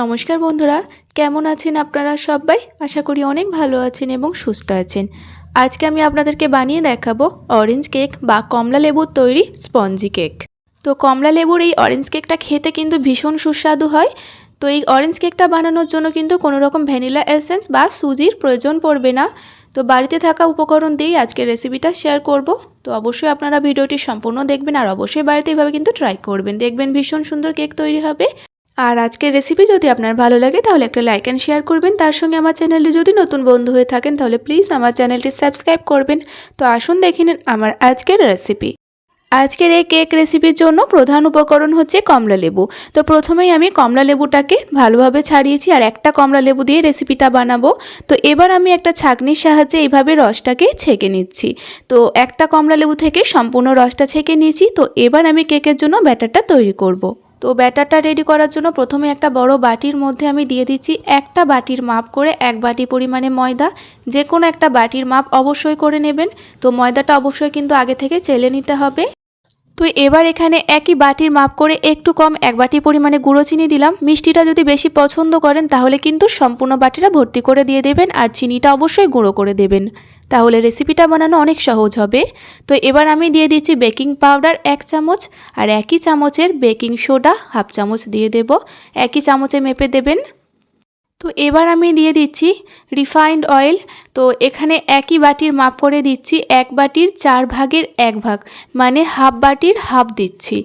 নমস্কার বন্ধুরা, কেমন আছেন আপনারা সবাই? আশা করি অনেক ভালো আছেন এবং সুস্থ আছেন। আজকে আমি আপনাদেরকে বানিয়ে দেখাবো অরেঞ্জ কেক বা কমলা লেবুর তৈরি স্পঞ্জি কেক তো কমলা লেবুর এই অরেঞ্জ কেকটা খেতে কিন্তু ভীষণ সুস্বাদু হয়। তো এই অরেঞ্জ কেকটা বানানোর জন্য কিন্তু কোনো রকম ভ্যানিলা এসেন্স বা সুজির প্রয়োজন পড়বে না। তো বাড়িতে থাকা উপকরণ দিয়েই আজকে রেসিপিটা শেয়ার করব। তো অবশ্যই আপনারা ভিডিওটি সম্পূর্ণ দেখবেন আর অবশ্যই বাড়িতে এইভাবে কিন্তু ট্রাই করবেন। দেখবেন ভীষণ সুন্দর কেক তৈরি হবে। আর আজকের রেসিপি যদি আপনার ভালো লাগে, তাহলে একটা লাইক অ্যান্ড শেয়ার করবেন। তার সঙ্গে আমার চ্যানেলটি যদি নতুন বন্ধু হয়ে থাকেন, তাহলে প্লিজ আমার চ্যানেলটি সাবস্ক্রাইব করবেন। তো আসুন দেখে নিন আমার আজকের রেসিপি আজকের এই কেক রেসিপির জন্য প্রধান উপকরণ হচ্ছে কমলা লেবু। তো প্রথমেই আমি কমলা লেবুটাকে ভালোভাবে ছাড়িয়েছি আর একটা কমলা লেবু দিয়ে রেসিপিটা বানাবো। তো এবার আমি একটা ছাঁকনির সাহায্যে এইভাবে রসটাকে ছেঁকে নিচ্ছি। তো একটা কমলা লেবু থেকে সম্পূর্ণ রসটা ছেঁকে নিয়েছি। তো এবার আমি কেকের জন্য ব্যাটারটা তৈরি করব। তো ব্যাটারটা রেডি করার জন্য প্রথমে একটা বড় বাটির মধ্যে আমি দিয়ে দিচ্ছি একটা বাটির মাপ করে এক বাটি পরিমাণে ময়দা। যে কোনো একটা বাটির মাপ অবশ্যই করে নেবেন। তো ময়দাটা অবশ্যই কিন্তু আগে থেকে চেলে নিতে হবে। তো এবার এখানে একই বাটির মাপ করে একটু কম এক বাটি পরিমাণে গুঁড়ো চিনি দিলাম। মিষ্টিটা যদি বেশি পছন্দ করেন তাহলে কিন্তু সম্পূর্ণ বাটিটা ভর্তি করে দিয়ে দেবেন আর চিনিটা অবশ্যই গুঁড়ো করে দেবেন। তাহলে রেসিপিটা বানানো অনেক সহজ হবে। তো এবার আমি দিয়ে দিচ্ছি বেকিং পাউডার এক চামচ আর একই চামচের বেকিং সোডা হাফ চামচ দিয়ে দেব। একই চামচে মেপে দেবেন। তো এবার আমি দিয়ে দিচ্ছি রিফাইন্ড অয়েল তো এখানে একই বাটির মাপ করে দিচ্ছি এক বাটির চার ভাগের এক ভাগ মানে হাফ বাটির হাফ দিচ্ছি।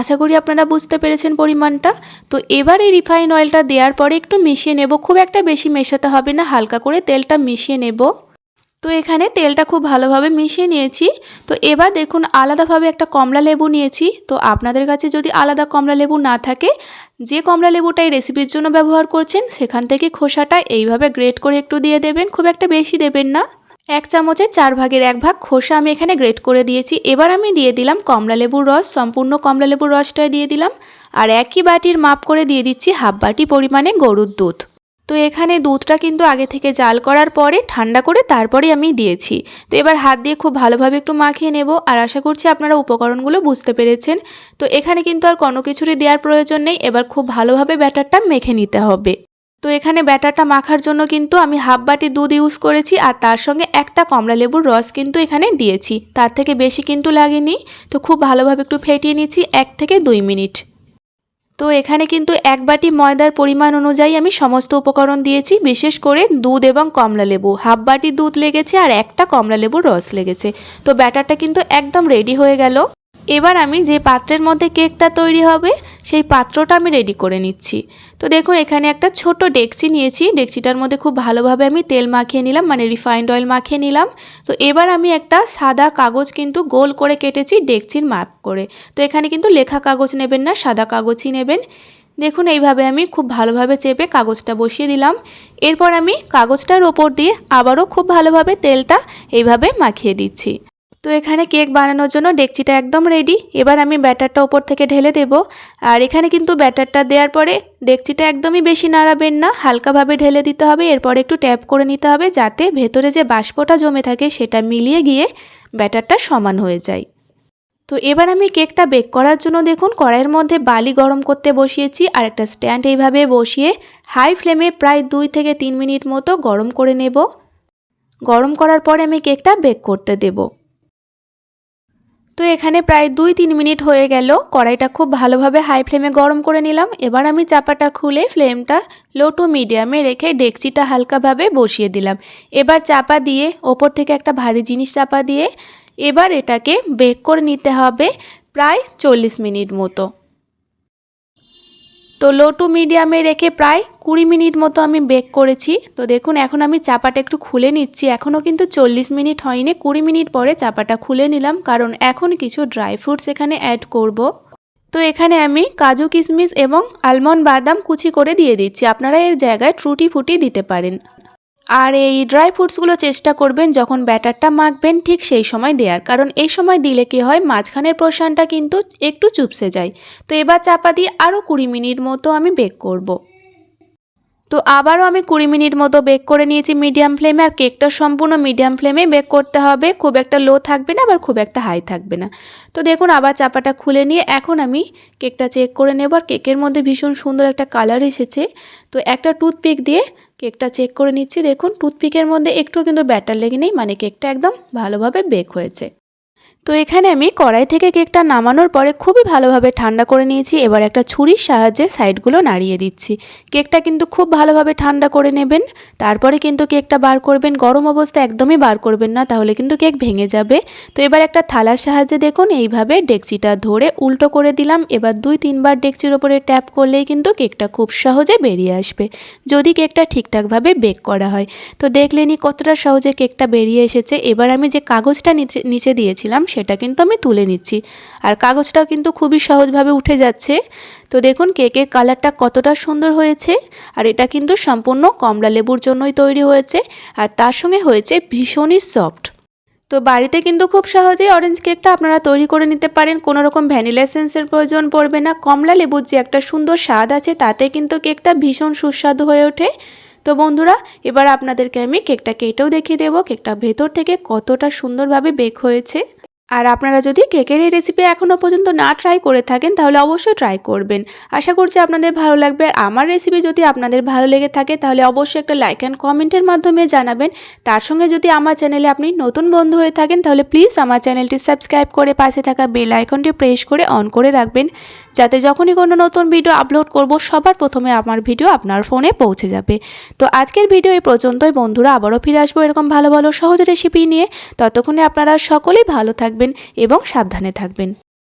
আশা করি আপনারা বুঝতে পেরেছেন পরিমাণটা। তো এবার এই রিফাইন্ড অয়েলটা দেওয়ার পরে একটু মিশিয়ে নেব। খুব একটা বেশি মেশাতে হবে না, হালকা করে তেলটা মিশিয়ে নেব। তো এখানে তেলটা খুব ভালোভাবে মিশিয়ে নিয়েছি। তো এবার দেখুন আলাদাভাবে একটা কমলা লেবু নিয়েছি। তো আপনাদের কাছে যদি আলাদা কমলা লেবু না থাকে, যে কমলা লেবুটা এই রেসিপির জন্য ব্যবহার করছেন, সেখান থেকে খোসাটা এইভাবে গ্রেট করে একটু দিয়ে দেবেন, খুব একটা বেশি দেবেন না। এক চামচে চার ভাগের এক ভাগ খোসা আমি এখানে গ্রেট করে দিয়েছি। এবার আমি দিয়ে দিলাম কমলা লেবুর রস, সম্পূর্ণ কমলা লেবুর রসটাই দিয়ে দিলাম। আর একই বাটির মাপ করে দিয়ে দিচ্ছি হাফ বাটি পরিমাণে গরুর দুধ। তো এখানে দুধটা কিন্তু আগে থেকে জাল করার পরে ঠান্ডা করে তারপরে আমি দিয়েছি। তো এবার হাত দিয়ে খুব ভালোভাবে একটু মাখিয়ে নেব আর আশা করছি আপনারা উপকরণগুলো বুঝতে পেরেছেন। তো এখানে কিন্তু আর কোনো কিছুরই দেওয়ার প্রয়োজন নেই। এবার খুব ভালোভাবে ব্যাটারটা মেখে নিতে হবে। তো এখানে ব্যাটারটা মাখার জন্য কিন্তু আমি হাফ বাটি দুধ ইউজ করেছি আর তার সঙ্গে একটা কমলা লেবুর রস কিন্তু এখানে দিয়েছি। তার থেকে বেশি কিন্তু লাগেনি। তো খুব ভালোভাবে একটু ফেটিয়ে নিচ্ছি এক থেকে দুই মিনিট। তো এখানে কিন্তু এক বাটি ময়দার পরিমাণ অনুযায়ী আমি সমস্ত উপকরণ দিয়েছি, বিশেষ করে দুধ এবং কমলা লেবু। হাফ বাটি দুধ লেগেছে আর একটা কমলা লেবুর রস লেগেছে। তো ব্যাটারটা কিন্তু একদম রেডি হয়ে গেল। এবার আমি যে পাত্রের মধ্যে কেকটা তৈরি হবে, সেই পাত্রটা আমি রেডি করে নিচ্ছি। তো দেখুন, এখানে একটা ছোট ডেকচি নিয়েছি। ডেকচিটার মধ্যে খুব ভালোভাবে আমি তেল মাখিয়ে নিলাম মানে রিফাইন্ড অয়েল মাখিয়ে নিলাম। তো এবার আমি একটা সাদা কাগজ কিন্তু গোল করে কেটেছি ডেকচির মাপ করে। তো এখানে কিন্তু লেখা কাগজ নেবেন না, সাদা কাগজই নেবেন। দেখুন, এইভাবে আমি খুব ভালোভাবে চেপে কাগজটা বসিয়ে দিলাম। এরপর আমি কাগজটার ওপর দিয়ে আবারও খুব ভালোভাবে তেলটা এইভাবে মাখিয়ে দিচ্ছি। তো এখানে কেক বানানোর জন্য ডেকচিটা একদম রেডি এবার আমি ব্যাটারটা ওপর থেকে ঢেলে দেব। আর এখানে কিন্তু ব্যাটারটা দেওয়ার পরে ডেকচিটা একদমই বেশি নাড়াবেন না, হালকাভাবে ঢেলে দিতে হবে। এরপর একটু ট্যাপ করে নিতে হবে যাতে ভেতরে যে বাষ্পটা জমে থাকে সেটা মিলিয়ে গিয়ে ব্যাটারটা সমান হয়ে যায়। তো এবার আমি কেকটা বেক করার জন্য দেখুন, কড়াইয়ের মধ্যে বালি গরম করতে বসিয়েছি আর একটা স্ট্যান্ড এইভাবে বসিয়ে হাই ফ্লেমে প্রায় দুই থেকে তিন মিনিট মতো গরম করে নেব। গরম করার পরে আমি কেকটা বেক করতে দেবো। তো এখানে প্রায় দুই তিন মিনিট হয়ে গেল। কড়াইটা খুব ভালোভাবে হাই ফ্লেমে গরম করে নিলাম। এবার আমি চাপাটা খুলে ফ্লেমটা লো টু মিডিয়ামে রেখে ডেকচিটা হালকাভাবে বসিয়ে দিলাম। এবার চাপা দিয়ে ওপর থেকে একটা ভারী জিনিস চাপা দিয়ে এবার এটাকে বেক করে নিতে হবে প্রায় চল্লিশ মিনিট মতো। তো লো টু মিডিয়ামে রেখে প্রায় কুড়ি মিনিট মতো আমি বেক করেছি। তো দেখুন, এখন আমি চাপাটা একটু খুলে নিচ্ছি। এখনও কিন্তু চল্লিশ মিনিট হয়নি, কুড়ি মিনিট পরে চাপাটা খুলে নিলাম, কারণ এখন কিছু ড্রাই ফ্রুটস এখানে অ্যাড করব। তো এখানে আমি কাজু কিশমিশ এবং আলমন্ড বাদাম কুচি করে দিয়ে দিচ্ছি। আপনারা এর জায়গায় ট্রুটি ফুটি দিতে পারেন। আর এই ড্রাই ফ্রুটসগুলো চেষ্টা করবেন যখন ব্যাটারটা মাখবেন ঠিক সেই সময় দেওয়ার কারণ এই সময় দিলে কি হয়, মাঝখানের পোর্শনটা কিন্তু একটু চুপসে যায় তো এবার চাপা দিয়ে আরও কুড়ি মিনিট মতো আমি বেক করব। তো আবারও আমি কুড়ি মিনিট মতো বেক করে নিয়েছি মিডিয়াম ফ্লেমে আর কেকটা সম্পূর্ণ মিডিয়াম ফ্লেমে বেক করতে হবে। খুব একটা লো থাকবে না, আবার খুব একটা হাই থাকবে না। তো দেখুন, আবার চাপাটা খুলে নিয়ে এখন আমি কেকটা চেক করে নেব। আর কেকের মধ্যে ভীষণ সুন্দর একটা কালার এসেছে। তো একটা টুথপিক দিয়ে কেকটা চেক করে নিচ্ছি। দেখুন টুথপিকের মধ্যে একটু কিন্তু ব্যাটার লেগে নেই। মানে কেকটা একদম ভালোভাবে বেক হয়েছে। তো এখানে আমি কড়াই থেকে কেকটা নামানোর পরে খুবই ভালোভাবে ঠান্ডা করে নিয়েছি। এবার একটা ছুরির সাহায্যে সাইডগুলো নাড়িয়ে দিচ্ছি। কেকটা কিন্তু খুব ভালোভাবে ঠান্ডা করে নেবেন। তারপরে কিন্তু কেকটা বার করবেন। গরম অবস্থা একদমই বার করবেন না, তাহলে কিন্তু কেক ভেঙে যাবে। তো এবার একটা থালার সাহায্যে দেখুন, এইভাবে ডেকচিটা ধরে উল্টো করে দিলাম। এবার দুই তিনবার ডেকচির ওপরে ট্যাপ করলেই কিন্তু কেকটা খুব সহজে বেরিয়ে আসবে। যদি কেকটা ঠিকঠাকভাবে বেক করা হয়। তো দেখলেনি কতটা সহজে কেকটা বেরিয়ে এসেছে। এবার আমি যে কাগজটা নিচে নিচে দিয়েছিলাম সেটা কিন্তু আমি তুলে নিচ্ছি। আর কাগজটাও কিন্তু খুবই সহজভাবে উঠে যাচ্ছে। তো দেখুন, কেকের কালারটা কতটা সুন্দর হয়েছে। আর এটা কিন্তু সম্পূর্ণ কমলা লেবুর জন্যই তৈরি হয়েছে। আর তার সঙ্গে হয়েছে ভীষণই সফট। তো বাড়িতে কিন্তু খুব সহজেই অরেঞ্জ কেকটা আপনারা তৈরি করে নিতে পারেন। কোনো রকম ভ্যানিলা প্রয়োজন পড়বে না। কমলা লেবুর যে একটা সুন্দর স্বাদ আছে, তাতে কিন্তু কেকটা ভীষণ সুস্বাদু হয়ে ওঠে। তো বন্ধুরা, এবার আপনাদেরকে আমি কেকটা কেটেও দেখিয়ে দেবো, কেকটা ভেতর থেকে কতটা সুন্দরভাবে বেক হয়েছে। আর আপনারা যদি কেকের এই রেসিপি এখনও পর্যন্ত না ট্রাই করে থাকেন, তাহলে অবশ্যই ট্রাই করবেন। আশা করছি আপনাদের ভালো লাগবে। আর আমার রেসিপি যদি আপনাদের ভালো লেগে থাকে, তাহলে অবশ্যই একটা লাইক অ্যান্ড কমেন্টের মাধ্যমে জানাবেন। তার সঙ্গে যদি আমার চ্যানেলে আপনি নতুন বন্ধু হয়ে থাকেন, তাহলে প্লিজ আমার চ্যানেলটি সাবস্ক্রাইব করে পাশে থাকা বেল আইকনটি প্রেস করে অন করে রাখবেন। যাতে যখনই কোনো নতুন ভিডিও আপলোড করব, সবার প্রথমে আমার ভিডিও আপনার ফোনে পৌঁছে যাবে। তো আজকের ভিডিও এই পর্যন্তই। বন্ধুরা, আবারও ফিরে আসব এরকম ভালো ভালো সহজ রেসিপি নিয়ে। ততক্ষণে আপনারা সকলেই ভালো থাকবেন। এবং সাবধানে থাকবেন।